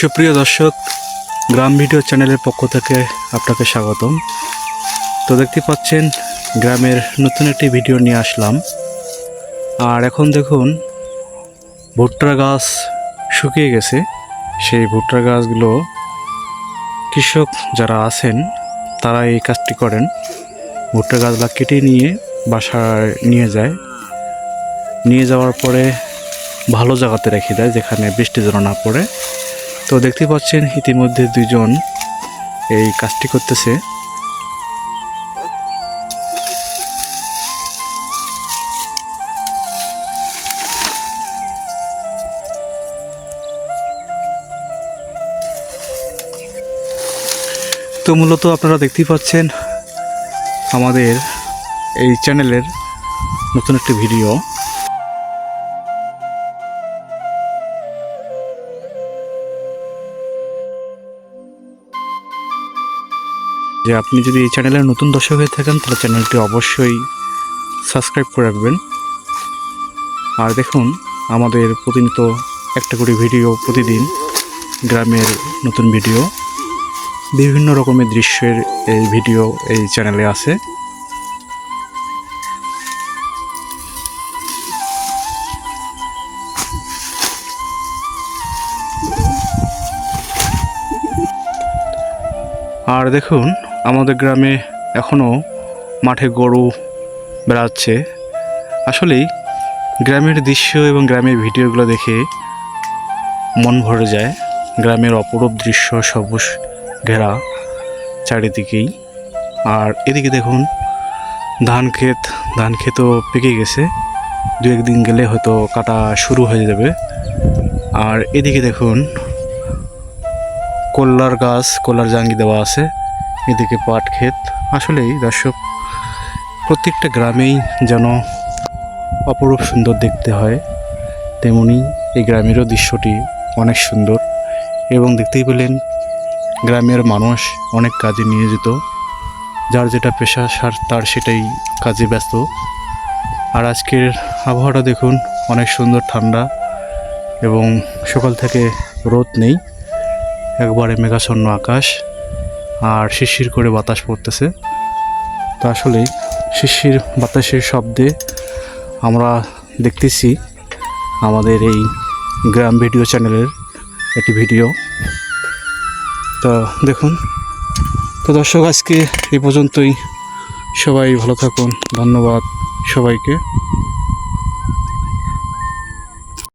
সুপ্রিয় দর্শক, গ্রাম ভিডিও চ্যানেলের পক্ষ থেকে আপনাকে স্বাগতম। তো দেখতে পাচ্ছেন, গ্রামের নতুন একটি ভিডিও নিয়ে আসলাম। আর এখন দেখুন, ভুট্টার গাছ শুকিয়ে গেছে। সেই ভুট্টার গাছগুলো কৃষক যারা আছেন তারা এই কাজটি করেন। ভুট্টার গাছগুলো কেটে নিয়ে বাসায় নিয়ে যায়। নিয়ে যাওয়ার পরে ভালো জায়গাতে রেখে দেয়, যেখানে বৃষ্টি যেন না পড়ে। তো দেখতে পাচ্ছেন ইতিমধ্যে দুইজন এই কাজটি করতেছে। তো মূলত আপনারা দেখতেই পাচ্ছেন আমাদের এই চ্যানেলের নতুন একটি ভিডিও যে আপনি যদি এই চ্যানেলের নতুন দর্শক হয়ে থাকেন, তাহলে চ্যানেলটি অবশ্যই সাবস্ক্রাইব করে রাখবেন। আর দেখুন, আমাদের প্রতিনিয়ত একটা করে ভিডিও প্রতিদিন গ্রামের নতুন ভিডিও বিভিন্ন রকমের দৃশ্যের এই ভিডিও এই চ্যানেলে আছে। আর দেখুন আমাদের গ্রামে এখনও মাঠে গরু বেড়াচ্ছে। আসলেই গ্রামের দৃশ্য এবং গ্রামের ভিডিওগুলো দেখে মন ভরে যায়। গ্রামের অপরূপ দৃশ্য, সবুজ ঘেরা চারিদিকেই। আর এদিকে দেখুন, ধান ক্ষেত, ধান ক্ষেতও পেকে গেছে। দু একদিন গেলে হয়তো কাটা শুরু হয়ে যাবে। আর এদিকে দেখুন, কল্লার গাছ, কল্লার জাঙ্গি দেওয়া আছে। এদিকে পাট ক্ষেত। আসলেই দর্শক, প্রত্যেকটা গ্রামেই যেন অপরূপ সুন্দর দেখতে হয়। তেমনি এই গ্রামেরও দৃশ্যটি অনেক সুন্দর এবং দেখতেই পেলেন গ্রামের মানুষ অনেক কাজে নিয়োজিত। যার যেটা পেশা, সার তার সেটাই কাজে ব্যস্ত। আর আজকের আবহাওয়াটা দেখুন, অনেক সুন্দর ঠান্ডা এবং সকাল থেকে রোদ নেই। একবারে মেঘাচ্ছন্ন আকাশ। আর শিরশির করে বাতাস পড়তেছে। তো আসলে শিরশির বাতাসের শব্দে আমরা দেখতেছি আমাদের এই গ্রাম ভিডিও চ্যানেলের একটি ভিডিও। তো দেখুন, তো দর্শক, আজকে এই পর্যন্তই। সবাই ভালো থাকুন, ধন্যবাদ সবাইকে।